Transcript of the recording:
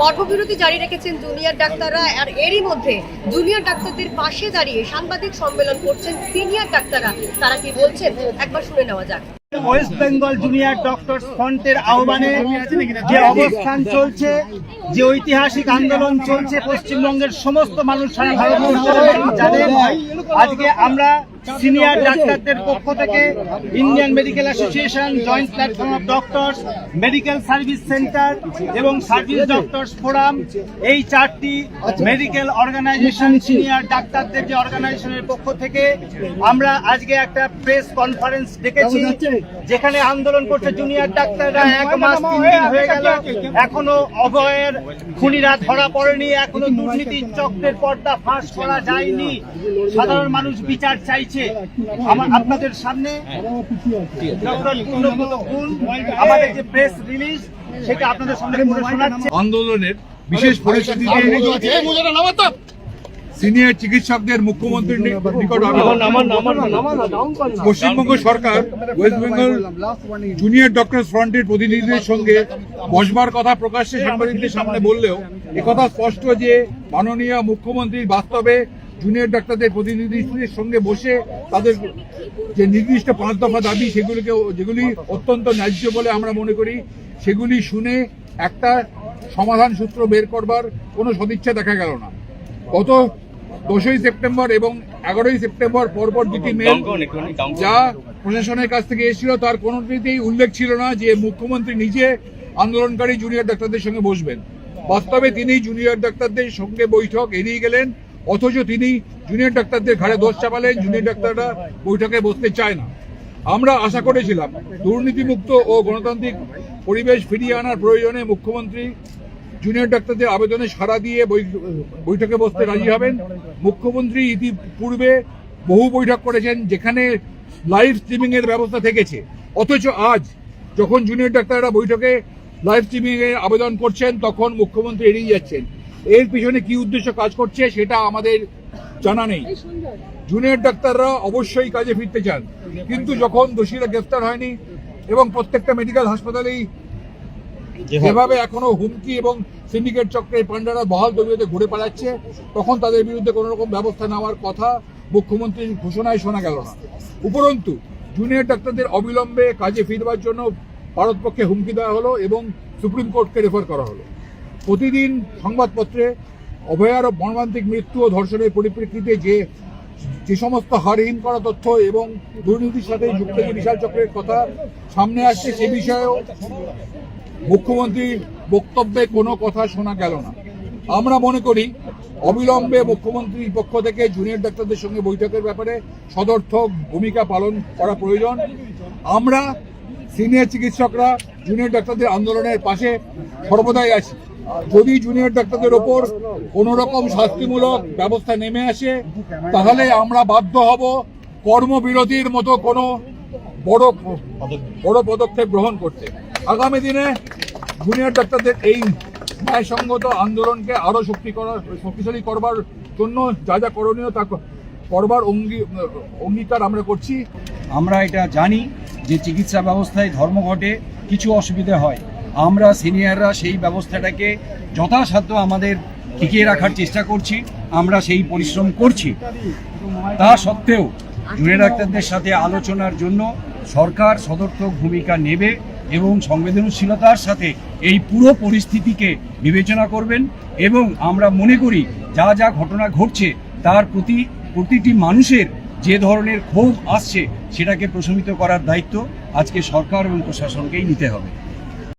কর্মবিরতি জারি রেখেছেন জুনিয়র ডাক্তাররা আর এরই মধ্যে জুনিয়র ডাক্তারদের পাশে দাঁড়িয়ে সাংবাদিক সম্মেলন করছেন সিনিয়র ডাক্তাররা। তারা কি বলছেন? একবার শুনে নেওয়া যাক। ওয়েস্ট বেঙ্গল জুনিয়র ডক্টরস ফ্রন্টের আহ্বানে যে অবস্থান চলছে, যে ঐতিহাসিক আন্দোলন চলছে, পশ্চিমবঙ্গের সমস্ত মানুষ সারা ভারতবর্ষের জানেন। আজকে আমরা সিনিয়র ডাক্তারদের পক্ষ থেকে Indian medical association, joint platform of doctors, medical service centre এবং সার্ভিস ডক্টরস ফোরাম। এই চারটি মেডিকেল অর্গানাইজেশন সিনিয়র ডাক্তারদের যে অর্গানাইজেশনের পক্ষ থেকে আমরা আজকে একটা প্রেস কনফারেন্স ডেকেছি, যেখানে আন্দোলন করছে জুনিয়র ডাক্তাররা। এক মাস তিন দিন হয়ে গেল, এখনও অভয়ের খুনিরা ধরা পড়েনি, এখনও দুর্নীতির চক্রের পর্দা ফাঁস করা যায়নি। সাধারণ মানুষ বিচার চাইছে। আমার আপনাদের সামনে আমাদের যে প্রেস রিলিজ সেটা আপনাদের সামনে আন্দোলনের বিশেষ পরিস্থিতিতে সিনিয়র চিকিৎসকদের মুখ্যমন্ত্রীর নিকট পশ্চিমবঙ্গ সরকার ওয়েস্ট বেঙ্গল জুনিয়র ডক্টর ফ্রন্টের প্রতিনিধিদের সঙ্গে বসবার কথা প্রকাশ্যে সাংবাদিকদের সামনে বললেও একথা স্পষ্ট যে মাননীয় মুখ্যমন্ত্রী বাস্তবে জুনিয়র ডাক্তারদের প্রতিনিধিদের সঙ্গে বসে তাদের যে নির্দিষ্ট পাঁচ দফা দাবি সেগুলিকে যেগুলি অত্যন্ত ন্যায্য বলে আমরা মনে করি সেগুলি শুনে একটা সমাধান সূত্র বের করবার কোনো সদিচ্ছা দেখা গেল না। গত দশই সেপ্টেম্বর এবং এগারোই সেপ্টেম্বর পরপর দুটি মেল যা প্রশাসনের কাছ থেকে এসেছিল তার কোনোটিতেই উল্লেখ ছিল না যে মুখ্যমন্ত্রী নিজে আন্দোলনকারী জুনিয়র ডাক্তারদের সঙ্গে বসবেন। বাস্তবে তিনি জুনিয়র ডাক্তারদের সঙ্গে বৈঠক এড়িয়ে গেলেন। অথচ তিনি জুনিয়র ডাক্তারদের ঘাড়ে দোষ চাপালেন জুনিয়র ডাক্তাররা বৈঠকে বসতে চায় না। আমরা আশা করেছিলাম দুর্নীতিমুক্ত ও গণতান্ত্রিক পরিবেশ ফিরিয়ে আনার প্রয়োজনে মুখ্যমন্ত্রী জুনিয়র ডাক্তারদের আবেদনে সাড়া দিয়ে বৈঠকে বসতে রাজি হবেন। মুখ্যমন্ত্রী ইতিপূর্বে বহু বৈঠক করেছেন যেখানে লাইভ স্ট্রিমিং এর ব্যবস্থা থেকেছে। অথচ আজ যখন জুনিয়র ডাক্তাররা বৈঠকে লাইভ স্ট্রিমিং এর আবেদন করছেন, তখন মুখ্যমন্ত্রী এড়িয়ে যাচ্ছেন। এর পিছনে কি উদ্দেশ্য কাজ করছে সেটা আমাদের জানা নেই। জুনিয়র ডাক্তাররা অবশ্যই কাজে ফিরতে চান। কিন্তু যখন দোষীরা গ্রেফতার হয়নি এবং প্রত্যেকটা মেডিকেল হাসপাতালেই যেভাবে এখনও হুমকি এবং সিন্ডিকেট চক্রের পান্ডারা বহাল দলীয়তে ঘুরে পালাচ্ছে তখন তাদের বিরুদ্ধে কোনো রকম ব্যবস্থা নেওয়ার কথা মুখ্যমন্ত্রীর ঘোষণায় শোনা গেল না। উপরন্তু জুনিয়র ডাক্তারদের অবিলম্বে কাজে ফিরবার জন্য ভারতপক্ষে হুমকি দেওয়া হলো এবং সুপ্রিম কোর্টকে রেফার করা হলো। প্রতিদিন সংবাদপত্রে অভয়ার মর্মান্তিক মৃত্যু ও ধর্ষণের পরিপ্রেক্ষিতে যে যে সমস্ত হারহীন করা তথ্য এবং দুর্নীতির সাথে যুক্ত যে বিশাল চক্রের কথা সামনে আসছে, সে বিষয়েও মুখ্যমন্ত্রীর বক্তব্যে কোনো কথা শোনা গেল না। আমরা মনে করি, অবিলম্বে মুখ্যমন্ত্রীর পক্ষ থেকে জুনিয়র ডাক্তারদের সঙ্গে বৈঠকের ব্যাপারে সদর্থক ভূমিকা পালন করা প্রয়োজন। আমরা সিনিয়র চিকিৎসকরা জুনিয়র ডাক্তারদের আন্দোলনের পাশে সর্বদাই আছি। যদি জুনিয়র ডাক্তারদের ওপর কোনো রকম শাস্তিমূলক ব্যবস্থা নেমে আসে, তাহলে আমরা বাধ্য হব কর্মবিরতির মতো কোনো বড় বড় পদক্ষেপ গ্রহণ করতে। আগামী দিনে জুনিয়র ডাক্তারদের এই ন্যায়সঙ্গত আন্দোলনকে আরও শক্তি করা, শক্তিশালী করবার জন্য যা যা করণীয় তা করবার অঙ্গী, অঙ্গীকার আমরা করছি। আমরা এটা জানি যে চিকিৎসা ব্যবস্থায় ধর্মঘটে কিছু অসুবিধা হয়। আমরা সিনিয়ররা সেই ব্যবস্থাটাকে যথাসাধ্য আমাদের টিকিয়ে রাখার চেষ্টা করছি, আমরা সেই পরিশ্রম করছি। তা সত্ত্বেও জুনিয়র ডাক্তারদের সাথে আলোচনার জন্য সরকার সদর্থক ভূমিকা নেবে এবং সংবেদনশীলতার সাথে এই পুরো পরিস্থিতিকে বিবেচনা করবেন এবং আমরা মনে করি যা যা ঘটনা ঘটছে তার প্রতি প্রতিটি মানুষের যে ধরনের ক্ষোভ আসছে সেটাকে প্রশমিত করার দায়িত্ব আজকে সরকার এবং প্রশাসনকেই নিতে হবে।